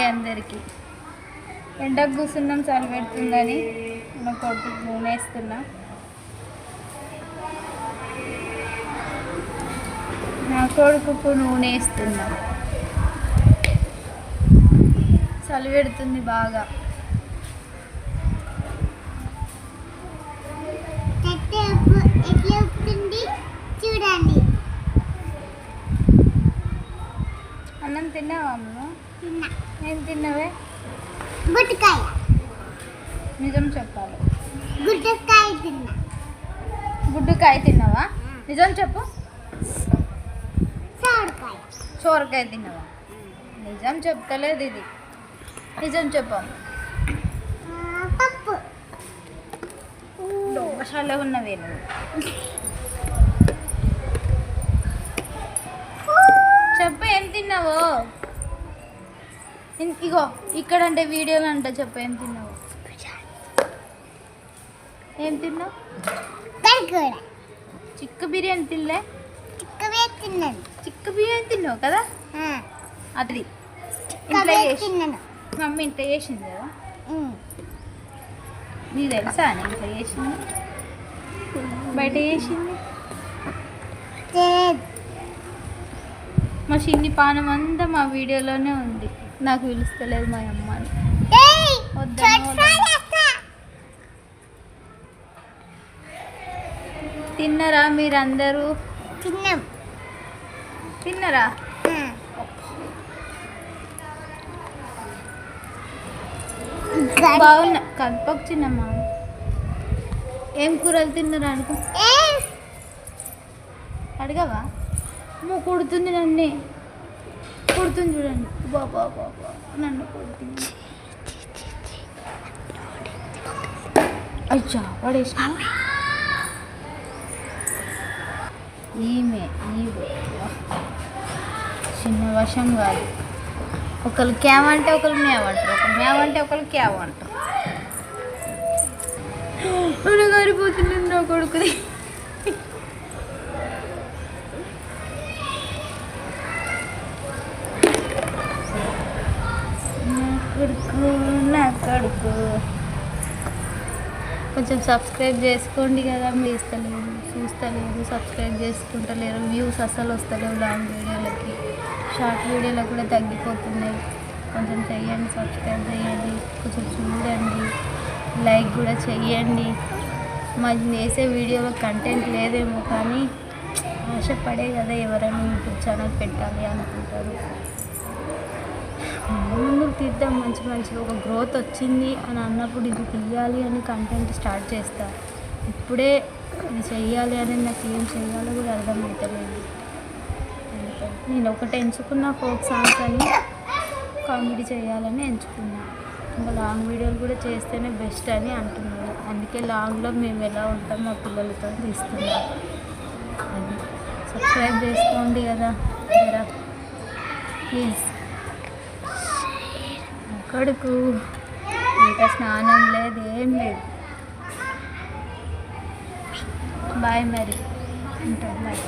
Hi అందరికి. ఎండకు కూర్చున్నాం చలి పెడుతుందని నా కొడుకు నూనె వేస్తున్నా నా కొడుకుకు నూనె వేస్తున్నా చలి పెడుతుంది బాగా. చూడండి అన్నం తిన్నావా అమ్మ? ఏం తిన్నావే? గుట్టకాయ నిజం చెప్పాలి. గుట్టకాయ తిన్నా. గుడ్డుకాయ తిన్నావా? నిజం చెప్పు. సోరకాయ. సోరకాయ తిన్నావా? నిజం చెప్తలేదు ఇది. నిజం చెప్పాము పప్పు. దోషాలే ఉన్నవి ఇగో ఇక్కడ అంటే వీడియోలో అంట చెప్పు ఏం తిన్నావు? ఏం తిన్నావు? చిక్క బిర్యానీ తినలే? చిక్కవే తిన్నాను. చిక్క బిర్యానీ తిన్నావు కదా? అది ఇంట్లో మమ్మీ ఇంట్లో చేసింది కదా. నీకు తెలుసా ఇంట్లో చేసింది? బయట చేసింది. మా చిన్ని పానం అంతా మా వీడియోలోనే ఉంది. నాకు పిలుస్తలేదు మా అమ్మ అని. ఏయ్, వద్దా, చోట్ వద్దా. ఫ్రై చేస్తా. తిన్నరా మీరందరూ? తిన్నాం. తిన్నరా? బాగున్నా. కల్పకు చిన్నమ్మ ఏం కూరలు తిన్నరా అనుకో అడగవా? అమ్మో కుడుతుంది నన్ను. కొడుతుంది చూడండి. బాబా బాబా నన్ను కొడుతుంది. అచ్చా పడేసిన? ఈమె చిన్న వర్షం కాదు. ఒకరు క్యావ్ అంటే ఒకరు మేవ్ అంటారు. ఒకరు మేవ్ అంటే ఒకరు క్యావ్ అంటారు. గారిపోతుంది నా కొడుకుది నా కొడుకు నా కొడుకు. కొంచెం సబ్స్క్రైబ్ చేసుకోండి కదా మీరు ఇస్తలేదు చూస్తలేదు సబ్స్క్రైబ్ చేసుకుంటలేరు. వ్యూస్ అసలు వస్తలేవు లాంగ్ వీడియోలకి. షార్ట్ వీడియోలకు కూడా తగ్గిపోతున్నాయి. కొంచెం చెయ్యండి సబ్స్క్రైబ్ చేయండి కొంచెం చూడండి. లైక్ కూడా చెయ్యండి. మాది వేసే వీడియోలో కంటెంట్ లేదేమో కానీ ఆశపడే కదా ఎవరైనా యూట్యూబ్ ఛానల్ పెట్టాలి అనుకుంటారు. తీద్దాం మంచి మంచి ఒక గ్రోత్ వచ్చింది అని అన్నప్పుడు ఇది తీయాలి అని కంటెంట్ స్టార్ట్ చేస్తా. ఇప్పుడే ఇది చెయ్యాలి అని నాకు ఏం చేయాలో కూడా అర్థమవుతలేదు అందుకని నేను ఒకటి ఎంచుకున్న ఫోక్ సాంగ్స్ అని కామెడీ చేయాలని ఎంచుకున్నా. ఇంకా లాంగ్ వీడియోలు కూడా చేస్తేనే బెస్ట్ అని అంటున్నాను అందుకే లాంగ్లో మేము ఎలా ఉంటాం మా పిల్లలతో తీస్తున్నాం. అది సబ్స్క్రైబ్ చేసుకోండి కదా. ప్లీజ్. కొడుకు. ఇంకా స్నానం లేదు ఏం లేదు. బాయ్ మరి. ఉంటాను బాయ్